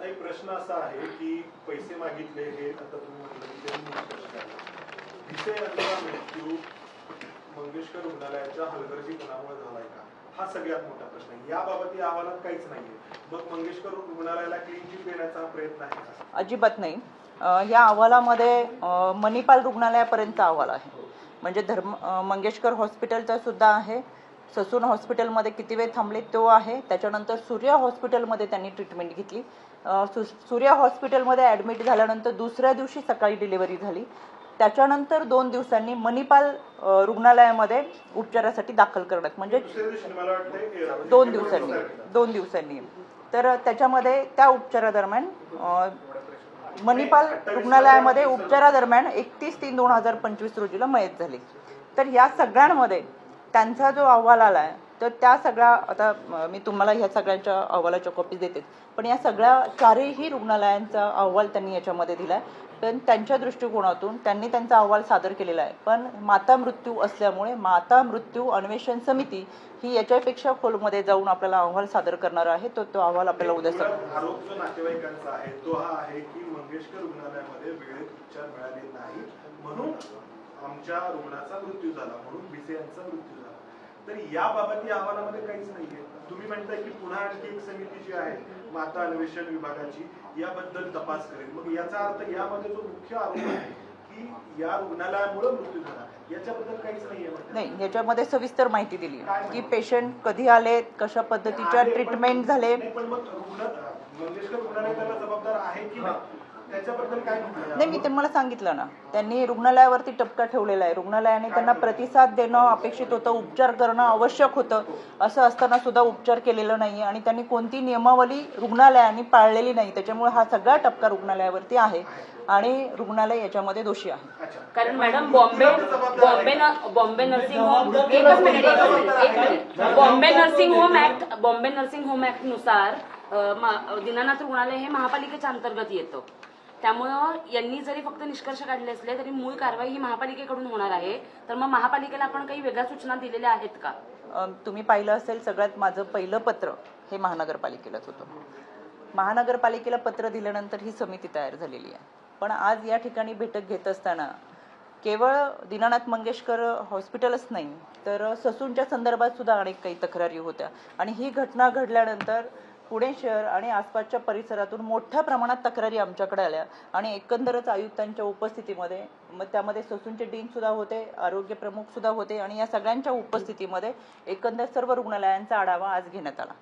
नाही प्रश्न असा आहे की पैसे मागितले हे आता तुम्ही म्हटलं मृत्यू मंगेशकर रुग्णालयाच्या हलगर्जीपणामुळे झालाय का? हा सगळ्यात मोठा प्रश्न आहे. याबाबत या अहवालात काहीच नाहीये. मग मंगेशकर रुग्णालयाला क्लीन चिट देण्याचा प्रयत्न आहे का? अजिबात नाही. या अहवालामध्ये मणिपाल रुग्णालयापर्यंत अहवाल आहे. म्हणजे धर्म मंगेशकर हॉस्पिटलचा सुद्धा आहे. ससून हॉस्पिटलमध्ये किती वेळ थांबले तो आहे. त्याच्यानंतर सूर्या हॉस्पिटलमध्ये त्यांनी ट्रीटमेंट घेतली. सु- सूर्या हॉस्पिटलमध्ये ॲडमिट झाल्यानंतर दुसऱ्या दिवशी सकाळी डिलिव्हरी झाली. त्याच्यानंतर दोन दिवसांनी मणिपाल रुग्णालयामध्ये उपचारासाठी दाखल करण्यात म्हणजे दोन दिवसांनी दोन दिवसांनी. तर त्याच्यामध्ये त्या उपचारादरम्यान मणिपाल रुग्णालयामध्ये उपचारादरम्यान एकतीस तीन दोन हजार पंचवीस रोजीला मयत झाली. तर या सगळ्यांमध्ये त्यांचा जो अहवाल आला आहे तर त्या सगळ्या आता मी तुम्हाला ह्या सगळ्यांच्या अहवालाच्या कॉपीज देते पण या सगळ्या चारही रुग्णालयांचा अहवाल त्यांनी याच्यामध्ये दिला आहे पण त्यांच्या दृष्टिकोनातून त्यांनी त्यांचा अहवाल सादर केलेला आहे. पण माता मृत्यू असल्यामुळे माता मृत्यू अन्वेषण समिती ही याच्यापेक्षा खोलमध्ये जाऊन आपल्याला अहवाल सादर करणार आहे. तो तो अहवाल आपल्याला उद्या आरोप जो नातेवाईकांचा आहे तो हा आहे की मंगेशकर रुग्णालयामध्ये वेळेत उपचार मिळाले नाही म्हणून आमच्या रुग्णाचा मृत्यू झाला म्हणून भिसे यांचा मृत्यू झाला. तर याबाबत या अहवालामध्ये काहीच नाहीये. तुम्ही म्हणताय की पुन्हा आणखी एक समिती जी आहे माता अन्वेषण विभागाची याबद्दल तपास करेल. मग याचा अर्थ यामध्ये जो मुख्य आरोप आहे की या रुग्णालयामुळे मृत्यू झाला याच्याबद्दल काहीच नाहीये म्हणजे नाही याच्यामध्ये सविस्तर माहिती दिली की पेशंट कधी आले कशा पद्धतीच्या ट्रीटमेंट झाले? नाही, पण मग रुग्ण मंगेशकर रुग्णालय त्याला जबाबदार आहे की नाही? नाही मी तुम्हाला सांगितलं ना. त्यांनी रुग्णालयावरती टपका ठेवलेला आहे. रुग्णालयाने त्यांना प्रतिसाद देणं अपेक्षित होतं उपचार करणं आवश्यक होतं. असं असताना सुद्धा उपचार केलेला नाही आणि त्यांनी कोणती नियमावली रुग्णालयाने पाळलेली नाही. त्याच्यामुळे हा सगळा टपका रुग्णालयावरती आहे आणि रुग्णालय याच्यामध्ये दोषी आहे. कारण madam Bombay Bombay Bombay nursing home एकच मिनिट एक minute Bombay nursing home act Bombay nursing home ऍक्टनुसार Dinanath रुग्णालय हे महापालिकेच्या अंतर्गत येतं. त्यामुळं यांनी जरी फक्त निष्कर्ष काढले असले तरी मूळ कारवाई ही महापालिकेकडून होणार आहे. तर मग महापालिकेला आपण काही वेगळ्या सूचना दिलेल्या आहेत का? तुम्ही पाहिलं असेल सगळ्यात माझं पहिलं पत्र हे महानगरपालिकेलाच होतं. महानगरपालिकेला पत्र दिल्यानंतर ही समिती तयार झालेली आहे. पण आज या ठिकाणी बैठक घेत असताना केवळ दीनानाथ मंगेशकर हॉस्पिटलच नाही तर ससूनच्या संदर्भात सुद्धा अनेक काही तक्रारी होत्या. आणि ही घटना घडल्यानंतर पुणे शहर आणि आसपासच्या परिसरातून मोठ्या प्रमाणात तक्रारी आमच्याकडे आल्या आणि एकंदरच आयुक्तांच्या उपस्थितीमध्ये मग त्यामध्ये ससूनचे डीन सुद्धा होते आरोग्य प्रमुख सुद्धा होते आणि या सगळ्यांच्या उपस्थितीमध्ये एकंदर सर्व रुग्णालयांचा आढावा आज घेण्यात आला.